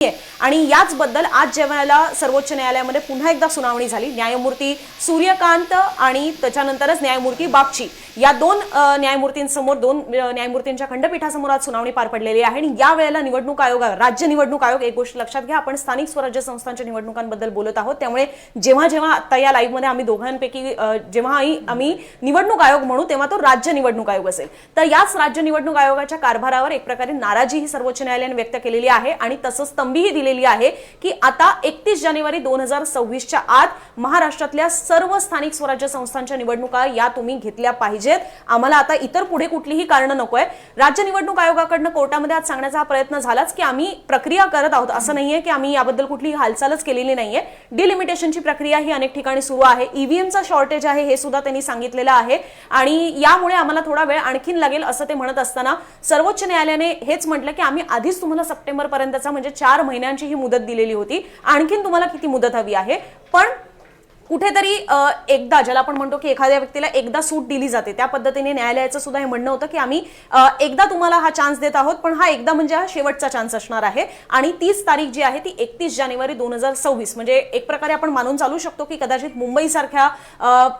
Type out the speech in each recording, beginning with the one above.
आणि याच बद्दल आज जेव्हा सर्वोच्च न्यायालयामध्ये पुन्हा एकदा सुनावणी झाली. न्यायमूर्ती सूर्यकांत आणि त्याच्यानंतरच न्यायमूर्ती बापची. या दोन न्यायमूर्तींसमोर दोन न्यायमूर्तींच्या खंडपीठासमोर आज सुनावणी पार पडलेली आहे. आणि या वेळेला निवडणूक आयोग राज्य निवडणूक आयोग एक गोष्ट लक्षात घ्या आपण स्थानिक स्वराज्य संस्थांच्या निवडणुकांबद्दल बोलत आहोत. त्यामुळे जेव्हा जेव्हा आता या लाईव्हमध्ये आम्ही दोघांपैकी जेव्हाही आम्ही निवडणूक आयोग म्हणू तेव्हा तो राज्य निवडणूक आयोग असेल. तर याच राज्य निवडणूक आयोगाच्या कारभारावर एक प्रकारे नाराजी ही सर्वोच्च न्यायालयाने व्यक्त केलेली आहे आणि तसंच तंबीही दिलेली आहे की आता एकतीस जानेवारी दोन हजार सव्वीसच्या आत महाराष्ट्रातल्या सर्व स्थानिक स्वराज्य संस्थांच्या निवडणुका या तुम्ही घेतल्या पाहिजेत. आम्हाला आता इतर पुढे कुठलीही कारणं नकोय. राज्य निवडणूक आयोगाकडनं कोर्टामध्ये आज सांगण्याचा हा प्रयत्न झालाच की आम्ही प्रक्रिया करत आहोत. असं नाहीये की आम्ही याबद्दल कुठलीही हालचालच केलेली नाहीये. डिलिमिटेशनची प्रक्रिया ही अनेक ठिकाणी सुरू आहे. ईव्हीएमचा शॉर्टेज आहे हे सुद्धा त्यांनी सांगितलेलं आहे. आणि यामुळे आम्हाला थोडा वेळ आणखीन लागेल असं ते म्हणत असताना सर्वोच्च न्यायालयाने हेच म्हटलं की आम्ही आधीच तुम्हाला सप्टेंबर पर्यंतचा म्हणजे चार महिन्यांची ही मुदत दिलेली होती. आणखीन तुम्हाला किती मुदत हवी आहे? पण कुठेतरी एकदा ज्याला आपण म्हणतो की एखाद्या व्यक्तीला एकदा सूट दिली जाते त्या पद्धतीने न्यायालयाचं सुद्धा हे म्हणणं होतं की आम्ही एकदा तुम्हाला हा चान्स देत आहोत पण हा एकदा म्हणजे हा शेवटचा चान्स असणार आहे. आणि तीस तारीख जी आहे ती एकतीस जानेवारी दोन हजार सव्वीस. म्हणजे एक प्रकारे आपण मानून चालू शकतो की कदाचित मुंबईसारख्या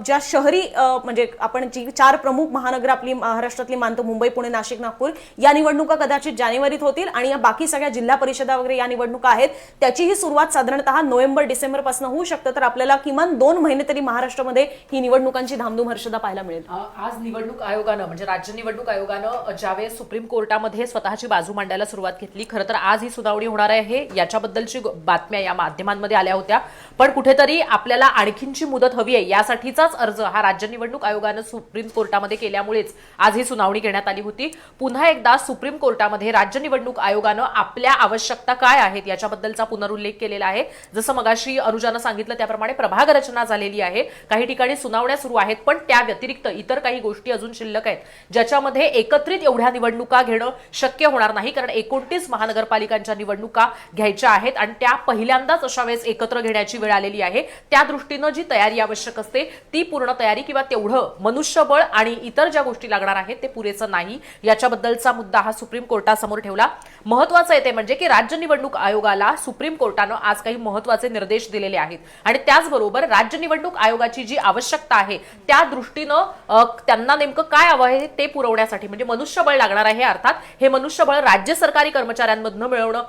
ज्या शहरी म्हणजे आपण जी चार प्रमुख महानगर आपली महाराष्ट्रातली मानतो मुंबई पुणे नाशिक नागपूर या निवडणुका कदाचित जानेवारीत होतील आणि या बाकी सगळ्या जिल्हा परिषदा वगैरे या निवडणुका आहेत त्याचीही सुरुवात साधारणतः नोव्हेंबर डिसेंबरपासून होऊ शकतं. तर आपल्याला किमान दोन महिने तरी महाराष्ट्रामध्ये ही निवडणुकांची धामधूम हर्षदा पाहायला मिळेल. आज निवडणूक आयोगानं म्हणजे राज्य निवडणूक आयोगानं ज्यावेळेस सुप्रीम कोर्टामध्ये स्वतःची बाजू मांडायला सुरुवात घेतली खरं तर आज ही सुनावणी होणार आहे. याच्याबद्दलची बातम्या या माध्यमांमध्ये आल्या होत्या. पण कुठेतरी आपल्याला आणखीनची मुदत हवी आहे यासाठीचाच अर्ज हा राज्य निवडणूक आयोगानं सुप्रीम कोर्टामध्ये केल्यामुळेच आज ही सुनावणी घेण्यात आली होती. पुन्हा एकदा सुप्रीम कोर्टामध्ये राज्य निवडणूक आयोगानं आपल्या आवश्यकता काय आहेत याच्याबद्दलचा पुनरुल्लेख केलेला आहे. जसं मगाशी अनुजानं सांगितलं त्याप्रमाणे प्रभाग रचना झालेली आहे. काही ठिकाणी सुनावण्या सुरू आहेत पण त्या व्यतिरिक्त इतर काही गोष्टी अजून शिल्लक आहेत ज्याच्यामध्ये एकत्रित एवढ्या निवडणुका घेणं शक्य होणार नाही कारण एकोणतीस महानगरपालिकांच्या निवडणुका घ्यायच्या आहेत आणि त्या पहिल्यांदाच अशा वेळेस एकत्र घेण्याची वेळ आलेली आहे. त्या दृष्टीनं जी तयारी आवश्यक असते ती पूर्ण तयारी किंवा तेवढं मनुष्यबळ आणि इतर ज्या गोष्टी लागणार आहेत ते पुरेसं नाही. याच्याबद्दलचा मुद्दा हा सुप्रीम कोर्टासमोर ठेवला. महत्वाचं आहे ते म्हणजे की राज्य निवडणूक आयोगाला सुप्रीम कोर्टानं आज काही महत्त्वाचे निर्देश दिलेले आहेत. आणि त्याचबरोबर राज्य निवडणूक आयोगाची जी आवश्यकता आहे त्या दृष्टीनं त्यांना नेमकं काय हवं आहे ते पुरवण्यासाठी म्हणजे मनुष्यबळ लागणार आहे अर्थात हे मनुष्यबळ राज्य सरकारी कर्मचाऱ्यांमधनं मिळवणं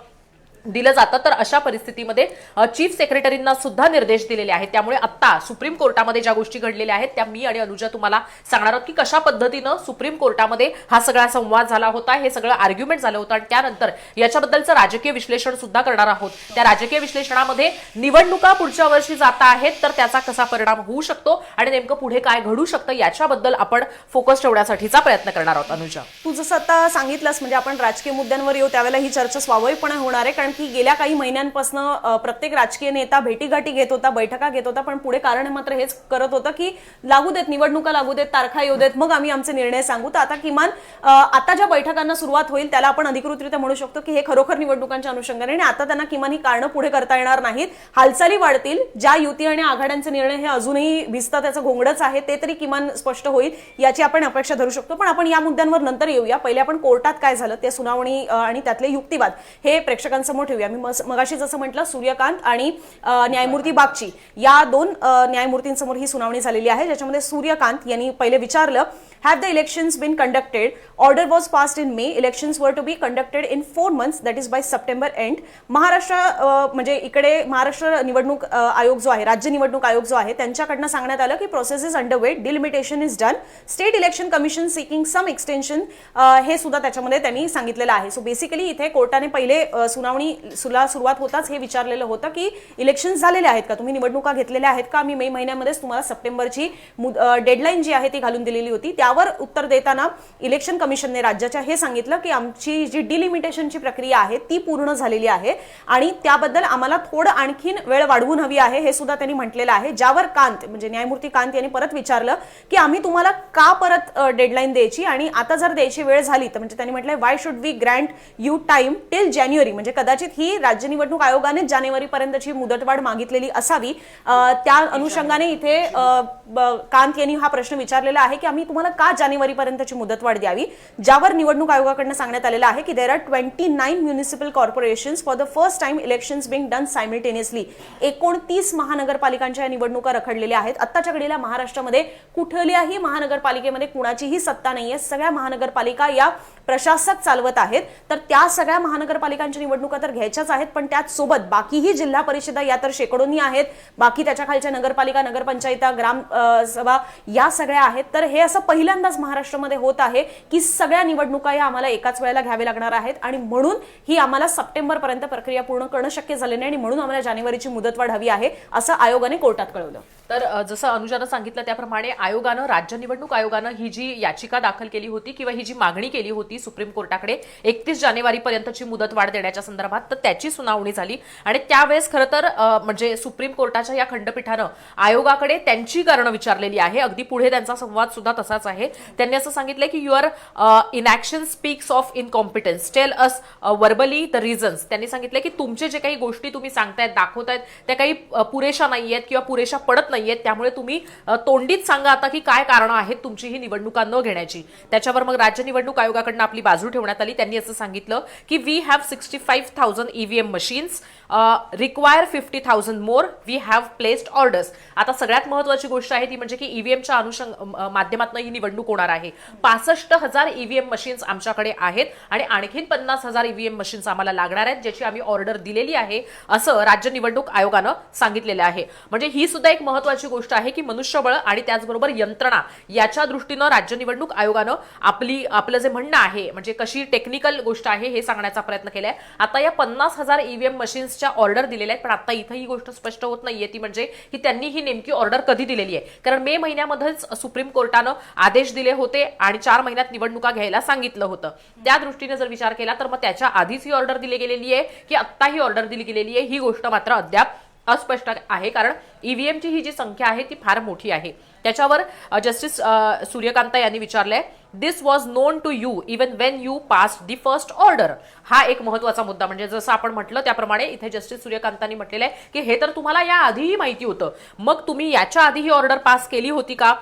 दिलं जातं. तर अशा परिस्थितीमध्ये चीफ सेक्रेटरींना सुद्धा निर्देश दिलेले आहेत. त्यामुळे आत्ता सुप्रीम कोर्टामध्ये ज्या गोष्टी घडलेल्या आहेत त्या मी आणि अनुजा तुम्हाला सांगणार आहोत की कशा पद्धतीनं सुप्रीम कोर्टामध्ये हा सगळा संवाद झाला होता हे सगळं आर्ग्युमेंट झालं होतं. आणि त्यानंतर याच्याबद्दलचं राजकीय विश्लेषण सुद्धा करणार आहोत. त्या राजकीय विश्लेषणामध्ये निवडणुका पुढच्या वर्षी जाता आहेत तर त्याचा कसा परिणाम होऊ शकतो आणि नेमकं पुढे काय घडू शकतं याच्याबद्दल आपण फोकस ठेवण्यासाठीचा प्रयत्न करणार आहोत अनुजा. तू जसं आता सांगितलंस म्हणजे आपण राजकीय मुद्द्यांवर येऊ त्यावेळेला ही चर्चा स्वाभाविकपणे होणार आहे कारण की गेल्या काही महिन्यांपासून प्रत्येक राजकीय नेता भेटीगाठी घेत होता बैठका घेत होता पण पुढे कारण मात्र हेच करत होतं की लागू देत निवडणुका लागू देत तारखा येऊ देत मग आम्ही आमचे निर्णय सांगू. तर आता किमान आता ज्या बैठकांना सुरुवात होईल त्याला आपण अधिकृतरित्या म्हणू शकतो की हे खरोखर निवडणुकांच्या अनुषंगाने आणि आता त्यांना किमान ही कारणं पुढे करता येणार नाहीत. हालचाली वाढतील. ज्या युती आणि आघाड्यांचे निर्णय हे अजूनही भिजतात त्याचं घोंगडच आहे ते तरी किमान स्पष्ट होईल याची आपण अपेक्षा धरू शकतो. पण आपण या मुद्द्यांवर नंतर येऊया. पहिले आपण कोर्टात काय झालं ते सुनावणी आणि त्यातले युक्तिवाद हे प्रेक्षकांसमोर ठेवूया. मी मगाशी जसं म्हटलं सूर्यकांत आणि न्यायमूर्ती बागची. या दोन न्यायमूर्तींसमोर ही सुनावणी झालेली आहे ज्याच्यामध्ये सूर्यकांत यांनी पहिले विचारलं Have the elections been conducted order was passed in May elections were to be conducted in four months, that is by September end Maharashtra म्हणजे इकडे महाराष्ट्र निवडणूक uh, आयोग जो आहे राज्य निवडणूक आयोग जो आहे त्यांच्याकडनं सांगण्यात आलं की process is under way delimitation is done state election commission seeking some extension हे सुद्धा त्याच्यामध्ये त्यांनी सांगितलेलं आहे. सो बेसिकली इथे कोर्टाने पहिले uh, सुनावणी सुला सुरुवात होताच हे विचारलेलं होतं की इलेक्शन झालेले आहेत का? तुम्ही निवडणुका घेतलेल्या आहेत का? मी मे महिन्यामध्येच तुम्हाला सप्टेंबरची डेडलाईन uh, जी आहे ती घालून दिलेली होती. त्यावर उत्तर देताना इलेक्शन कमिशनने राज्याच्या हे सांगितलं की आमची जी डिलिमिटेशनची प्रक्रिया आहे ती पूर्ण झालेली आहे आणि त्याबद्दल आम्हाला थोडं आणखीन वेळ वाढवून हवी आहे हे सुद्धा त्यांनी म्हटलेलं आहे. ज्यावर कांत म्हणजे न्यायमूर्ती कांत यांनी परत विचारलं की आम्ही तुम्हाला का परत डेडलाईन द्यायची आणि आता जर द्यायची वेळ झाली तर म्हणजे त्यांनी म्हटलंय why should we grant you time till January म्हणजे कदाचित ही राज्य निवडणूक आयोगाने जानेवारीपर्यंतची मुदतवाढ मागितलेली असावी. त्या अनुषंगाने इथे कांत यांनी हा प्रश्न विचारलेला आहे की आम्ही तुम्हाला का जानेवारीपर्यंतची मुदतवाढ द्यावी? ज्यावर निवडणूक आयोगाकडनं सांगण्यात आलेलं आहे की there are twenty nine municipal corporation for the first time elections being done simultaneously एकोणतीस महानगरपालिकांच्या या निवडणुका रखडलेल्या आहेत. आत्ताच्या घडीला महाराष्ट्रामध्ये कुठल्याही महानगरपालिकेमध्ये कुणाचीही सत्ता नाहीये. सगळ्या महानगरपालिका या प्रशासक चालवत आहेत. तर त्या सगळ्या महानगरपालिकांच्या निवडणुका तर घ्यायच्याच आहेत पण त्याच सोबत बाकीही जिल्हा परिषदा या तर शेकडोनी आहेत. बाकी त्याच्या खालच्या नगरपालिका नगरपंचायता ग्राम सभा या सगळ्या आहेत. तर हे असं पहिल्यांदाच महाराष्ट्रामध्ये होत आहे की सगळ्या निवडणुका या आम्हाला एकाच वेळेला घ्यावे लागणार आहेत आणि म्हणून ही आम्हाला सप्टेंबर पर्यंत प्रक्रिया पूर्ण करणं शक्य झाले नाही आणि म्हणून आम्हाला जानेवारीची मुदतवाढ हवी आहे असं आयोगाने कोर्टात कळवलं. तर जसं अनुजानं सांगितलं त्याप्रमाणे आयोगानं राज्य निवडणूक आयोगानं ही जी याचिका दाखल केली होती किंवा ही जी मागणी केली होती सुप्रीम कोर्टाकडे एकतीस जानेवारीपर्यंतची मुदतवाढ देण्याच्या संदर्भात तर त्याची सुनावणी झाली. आणि त्यावेळेस खरं तर म्हणजे सुप्रीम कोर्टाच्या या खंडपीठानं आयोगाकडे त्यांची कारणं विचारलेली आहे. अगदी पुढे त्यांचा संवाद सुद्धा तसाच आहे. त्यांनी असं सांगितलं की your inaction speaks of incompetence tell us verbally the reasons त्यांनी सांगितलं की तुमचे जे काही गोष्टी तुम्ही सांगतायत दाखवतायत त्या काही पुरेशा पुरेशा नाहीयेत किंवा पुरेशा पडत नाहीयेत. त्यामुळे तुम्ही uh, तोंडीत सांगा आता की काय कारणं आहेत तुमची ही निवडणुका न घेण्याची. त्याच्यावर मग राज्य निवडणूक आयोगाकडनं आपली बाजू ठेवण्यात आली. त्यांनी असं सांगितलं की we have sixty five thousand EVM machines require fifty thousand more we have placed orders आता सगळ्यात महत्वाची गोष्ट आहे ती म्हणजे की ईव्हीएमच्या अनुषंग माध्यमातून ही निवडणूक होणार आहे. पासष्ट हजार ईव्हीएम मशीन्स आमच्याकडे आहेत आणि आणखीन पन्नास हजार ईव्हीएम मशीन्स आम्हाला लागणार आहेत ज्याची आम्ही ऑर्डर दिलेली आहे असं राज्य निवडणूक आयोगानं सांगितलेलं आहे. म्हणजे ही सुद्धा एक महत्वाची गोष्ट आहे की मनुष्यबळ आणि त्याचबरोबर यंत्रणा याच्या दृष्टीनं राज्य निवडणूक आयोगानं आपली आपलं जे म्हणणं आहे म्हणजे कशी टेक्निकल गोष्ट आहे हे सांगण्याचा प्रयत्न केलाय. आता या पन्नास हजार ईव्हीएम मशीन्सच्या ऑर्डर दिलेल्या आहेत पण आता इथं ही गोष्ट स्पष्ट होत नाहीये. ती म्हणजे की त्यांनी ही नेमकी ऑर्डर कधी दिलेली आहे? कारण मे महिन्यामध्येच सुप्रीम कोर्टानं आदेश दिले होते आणि चार महिन्यात निवडणुका घ्यायला सांगितलं होतं. त्या दृष्टीने जर विचार केला तर मग त्याच्या आधीच ही ऑर्डर दिली गेलेली आहे की आत्ता ही ऑर्डर दिली गेलेली आहे ही गोष्ट मात्र अद्याप अस्पष्ट आहे कारण ईव्हीएमची ही जी संख्या आहे ती फार मोठी आहे. त्याच्यावर जस्टिस सूर्यकांता यांनी विचारलंय this was known to you even when you pass the first order हा एक महत्त्वाचा मुद्दा म्हणजे जसं आपण म्हटलं त्याप्रमाणे इथे जस्टिस सूर्यकांतांनी म्हटलेलं आहे की हे तर तुम्हाला या आधीही माहिती होतं. मग तुम्ही याच्या आधी ही ऑर्डर पास केली होती का?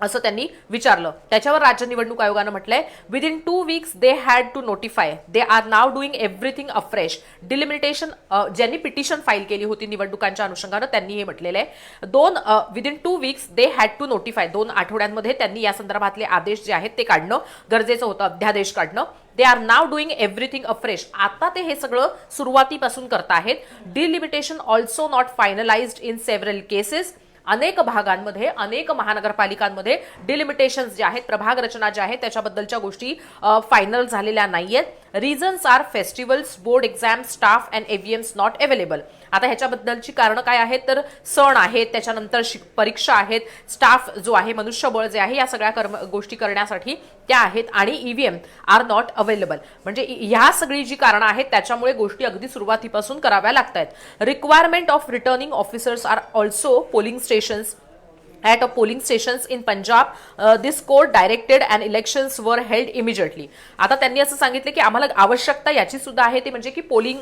असं त्यांनी विचारलं. त्याच्यावर राज्य निवडणूक आयोगानं म्हटलंय within two weeks they had to notify they are now doing everything afresh delimitation ज्यांनी पिटिशन फाईल केली होती निवडणुकांच्या अनुषंगानं त्यांनी हे म्हटलेलं आहे. दोन within two weeks they had to notify दोन आठवड्यांमध्ये त्यांनी या संदर्भातले आदेश जे आहेत ते काढणं गरजेचं होतं अध्यादेश काढणं. They are now doing everything afresh आता ते हे सगळं सुरुवातीपासून करताहेत delimitation also not finalised in several cases अनेक भागांमध्ये अनेक महानगरपालिकांमध्ये डिलिमिटेशन्स जे आहेत प्रभाग रचना ज्या आहेत त्याच्याबद्दलच्या गोष्टी फायनल झालेल्या नाही आहेत reasons are festivals board exam staff and EVMs not available आता ह्याच्याबद्दलची कारणं काय आहेत? तर सण आहेत त्याच्यानंतर परीक्षा आहेत स्टाफ जो आहे मनुष्यबळ जे आहे या सगळ्या कर्म गोष्टी करण्यासाठी त्या आहेत आणि ईव्हीएम आर नॉट अवेलेबल म्हणजे ह्या सगळी जी कारणं आहेत त्याच्यामुळे गोष्टी अगदी सुरुवातीपासून कराव्या लागत आहेत requirement of returning officers are also polling stations at a polling stations in Punjab, uh, this court directed and elections were held immediately. आता त्यांनी असं सांगितलं की आम्हाला आवश्यकता याची सुद्धा आहे ती म्हणजे की पोलिंग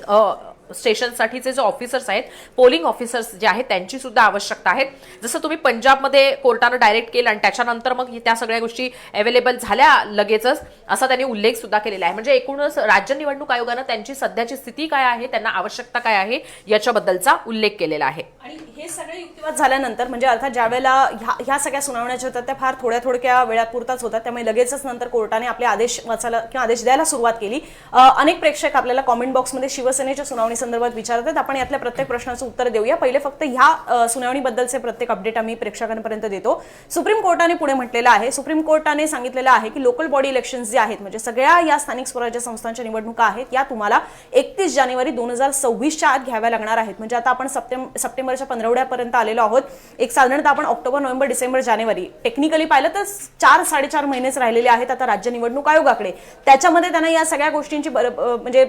स्टेशनसाठीचे जे ऑफिसर्स आहेत पोलिंग ऑफिसर्स जे आहेत त्यांची सुद्धा आवश्यकता आहे. जसं तुम्ही पंजाबमध्ये कोर्टानं डायरेक्ट केलं आणि त्याच्यानंतर मग त्या सगळ्या गोष्टी अवेलेबल झाल्या लगेचच असा त्यांनी उल्लेख सुद्धा केलेला आहे. म्हणजे एकूणच राज्य निवडणूक आयोगानं त्यांची सध्याची स्थिती काय आहे त्यांना आवश्यकता काय आहे याच्याबद्दलचा उल्लेख केलेला आहे. आणि हे सगळे युक्तिवाद झाल्यानंतर म्हणजे अर्थात ज्या वेळेला ह्या ह्या सगळ्या सुनावण्याच्या होत्या त्या फार थोड्या थोडक्या वेळापुरताच होतात त्यामुळे लगेचच नंतर कोर्टाने आपले आदेश वाचायला किंवा आदेश द्यायला सुरुवात केली. अनेक प्रेक्षक आपल्याला कॉमेंट बॉक्समध्ये शिवसेनेच्या सुनावणी संदर्भात विचारत आहेत. आपण यातल्या प्रत्येक प्रश्नाचं उत्तर देऊया. पहिले फक्त ह्या सुनावणीबद्दलचे प्रत्येक अपडेट आम्ही प्रेक्षकांपर्यंत देतो. सुप्रीम कोर्टाने पुढे म्हटलेलं आहे. सुप्रीम कोर्टाने सांगितलेलं आहे की लोकल बॉडी इलेक्शन जे आहेत म्हणजे सगळ्या या स्थानिक स्वराज्य संस्थांच्या निवडणुका आहेत या तुम्हाला एकतीस जानेवारी दोन हजार सव्वीसच्या आत घ्याव्या लागणार आहेत. म्हणजे आता आपण सप्टेंबर सप्टेंबरच्या पंधरवड्यापर्यंत आलेलो आहोत. एक साधारणतः आपण ऑक्टोबर नोव्हेंबर डिसेंबर जानेवारी टेक्निकली पाहिलं तर चार साडेचार महिनेच राहिलेले आहेत आता राज्य निवडणूक आयोगाकडे. त्याच्यामध्ये त्यांना या सगळ्या गोष्टींची बर- म्हणजे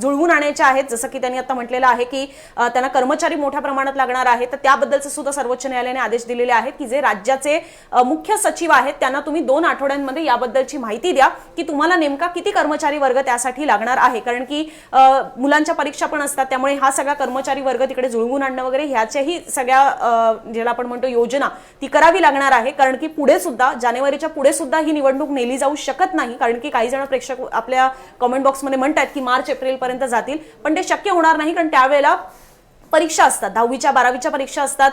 जुळवून आणायच्या आहेत. जसं की त्यांनी आता म्हटलेलं आहे की त्यांना कर्मचारी मोठ्या प्रमाणात लागणार आहे. तर त्याबद्दलचे सुद्धा सर्वोच्च न्यायालयाने आदेश दिलेले आहेत की जे राज्याचे मुख्य सचिव आहेत त्यांना तुम्ही दोन आठवड्यांमध्ये याबद्दलची माहिती द्या की तुम्हाला नेमका किती कर्मचारी वर्ग त्यासाठी लागणार आहे. कारण की मुलांच्या परीक्षा पण असतात त्यामुळे हा सगळा कर्मचारी वर्ग तिकडे जुळवून आणणं वगैरे ह्याच्याही सगळ्या ज्याला आपण म्हणतो योजना ती करावी लागणार आहे. कारण की पुढे सुद्धा जानेवारीच्या पुढे सुद्धा ही निवडणूक नेली जाऊ शकत नाही. कारण की काही जण प्रेक्षक आपल्या कमेंट बॉक्समध्ये म्हणतात की मार्च एप्रिल पर्यंत जातील. पण ते शक्य होणार नाही कारण त्यावेळेला परीक्षा असतात दहावीच्या बारावीच्या परीक्षा असतात.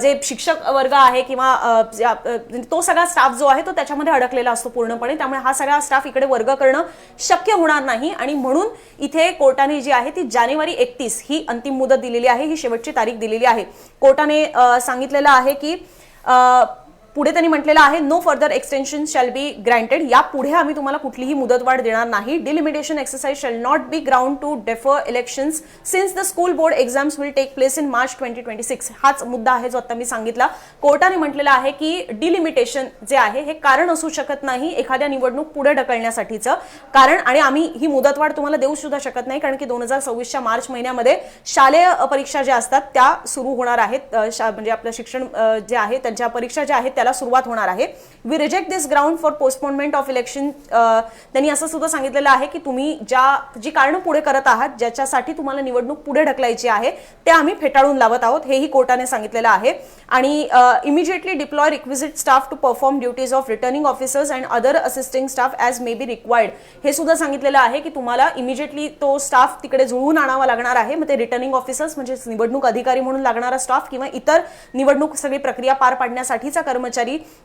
जे शिक्षक वर्ग आहे किंवा म्हणजे तो सगळा स्टाफ जो आहे तो त्याच्यामध्ये अडकलेला असतो पूर्णपणे. त्यामुळे हा सगळा स्टाफ इकडे वर्ग करणं शक्य होणार नाही. आणि म्हणून इथे कोर्टाने जी आहे ती जानेवारी एकतीस ही अंतिम मुदत दिलेली आहे ही शेवटची तारीख दिलेली आहे. कोर्टाने सांगितलेलं आहे की पुढे त्यांनी म्हटलेलं आहे no further extension shall be granted या पुढे आम्ही तुम्हाला कुठलीही मुदतवाढ देणार नाही. Delimitation exercise shall not be ground to defer elections since the school board exams will take place in March twenty twenty six हाच मुद्दा आहे जो आता मी सांगितला. कोर्टाने म्हटलेला आहे की डिलिमिटेशन जे आहे हे कारण असू शकत नाही एखाद्या निवडणूक पुढे ढकलण्यासाठीचं. कारण आणि आम्ही ही मुदतवाढ तुम्हाला देऊ सुद्धा शकत नाही कारण की दोन हजार सव्वीसच्या मार्च महिन्यामध्ये शालेय परीक्षा ज्या असतात त्या सुरू होणार आहेत. शा- म्हणजे आपलं शिक्षण जे आहे त्यांच्या परीक्षा ज्या आहेत त्या त्याला सुरुवात होणार आहे. We reject this ground for postponement of election त्यांनी असं सुद्धा सांगितलेलं आहे की तुम्ही ज्या जी कारणं पुढे करत आहात ज्याच्यासाठी तुम्हाला निवडणूक पुढे ढकलायची आहे ते आम्ही फेटाळून लावत आहोत हेही कोर्टाने सांगितलेलं आहे. आणि immediately deploy requisite staff to perform duties of returning officers and other assisting staff as may be required हे सुद्धा सांगितलेलं आहे की तुम्हाला इमिजिएटली तो स्टाफ तिकडे जुळवून आणावा लागणार आहे मग ते रिटर्निंग ऑफिसर्स म्हणजे निवडणूक अधिकारी म्हणून लागणारा स्टाफ किंवा इतर निवडणूक सगळी प्रक्रिया पार पाडण्यासाठीचा कर्मचारी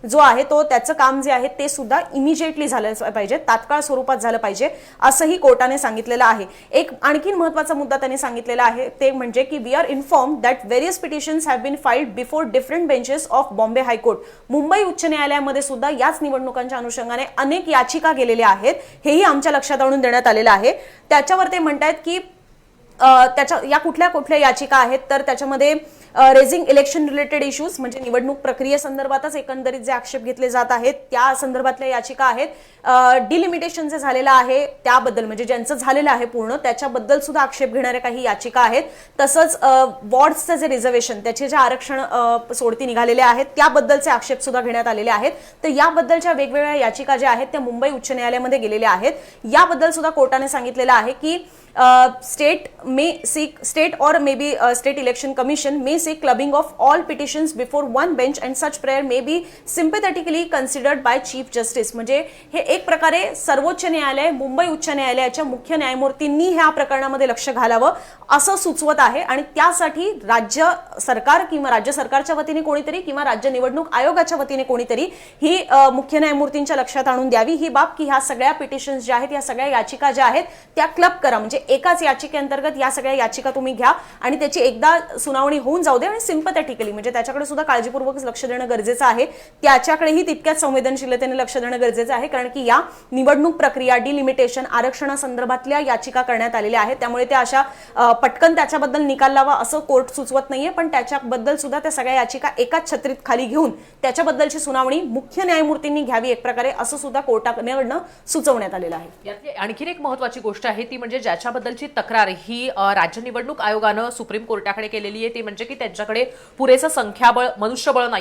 जो आहे तो त्याचं काम जे आहे ते सुद्धा इमिजिएटली झालं पाहिजे तात्काळ स्वरूपात झालं पाहिजे असंही कोर्टाने सांगितलेलं आहे. एक आणखीन महत्त्वाचा मुद्दा त्यांनी सांगितलेला आहे ते म्हणजे की we are inform that various petitions have been filed before different benches of Bombay high court Mumbai उच्च न्यायालयामध्ये सुद्धा याच निवडणुकांच्या अनुषंगाने अनेक याचिका गेलेल्या आहेत हेही आमच्या लक्षात आणून देण्यात आलेलं आहे. त्याच्यावर ते म्हणतायत की त्याच्या या कुठल्या कुठल्या याचिका आहेत तर त्याच्यामध्ये रेझिंग इलेक्शन रिलेटेड इश्यूज म्हणजे निवडणूक प्रक्रियेसंदर्भातच एकंदरीत जे आक्षेप घेतले जात आहेत त्या संदर्भातल्या याचिका आहेत. डिलिमिटेशन जे झालेलं आहे त्याबद्दल म्हणजे ज्यांचं झालेलं आहे पूर्ण त्याच्याबद्दल सुद्धा आक्षेप घेणाऱ्या काही याचिका आहेत. तसंच वॉर्ड्सचं जे रिझर्वेशन त्याचे जे आरक्षण सोडती निघालेले आहेत त्याबद्दलचे आक्षेप सुद्धा घेण्यात आलेले आहेत. तर याबद्दलच्या वेगवेगळ्या याचिका ज्या आहेत त्या मुंबई उच्च न्यायालयामध्ये गेलेल्या आहेत. याबद्दल सुद्धा कोर्टाने सांगितलेलं आहे की state may seek state or may be state election commission may seek clubbing of all petitions before one bench and such prayer may be sympathetically considered by chief justice म्हणजे हे एक प्रकारे सर्वोच्च न्यायालय मुंबई उच्च न्यायालयाच्या मुख्य न्यायमूर्तींनी ह्या प्रकरणामध्ये लक्ष घालावं असं सुचवत आहे. आणि त्यासाठी राज्य सरकार किंवा राज्य सरकारच्या वतीने कोणीतरी किंवा राज्य निवडणूक आयोगाच्या वतीने कोणीतरी ही मुख्य न्यायमूर्तींच्या लक्षात आणून द्यावी. ही बाब की ह्या सगळ्या पिटिशन्स ज्या आहेत या सगळ्या याचिका ज्या आहेत त्या क्लब करा. म्हणजे एकाच याचिकेअंतर्गत या सगळ्या याचिका तुम्ही घ्या आणि त्याची एकदा सुनावणी होऊन जाऊ दे आणि सिम्पथेटिकली म्हणजे त्याच्याकडे सुद्धा काळजीपूर्वक लक्ष देणं गरजेचं आहे. त्याच्याकडेही तितक्याच संवेदनशीलतेने लक्ष देणं गरजेचं आहे कारण की या निवडणूक प्रक्रिया डिलिमिटेशन आरक्षणासंदर्भातल्या याचिका करण्यात आलेल्या आहेत. त्यामुळे त्या अशा पटकन त्याच्याबद्दल निकाल लावा असं कोर्ट सुचवत नाहीये पण त्याच्याबद्दल सुद्धा त्या सगळ्या याचिका एकाच छत्रीत खाली घेऊन त्याच्याबद्दलची सुनावणी मुख्य न्यायमूर्तींनी घ्यावी एक प्रकारे असं सुद्धा कोर्टाकडनं सुचवण्यात आलेलं आहे. यातली आणखीन एक महत्वाची गोष्ट आहे ती म्हणजे ज्याच्या ज्याच्याबद्दलची तक्रार. ही राज्य निवडणूक आयोगानं सुप्रीम कोर्टाकडे केलेली आहे. ती म्हणजे की त्यांच्याकडे पुरेसं संख्याबळ मनुष्यबळ नाही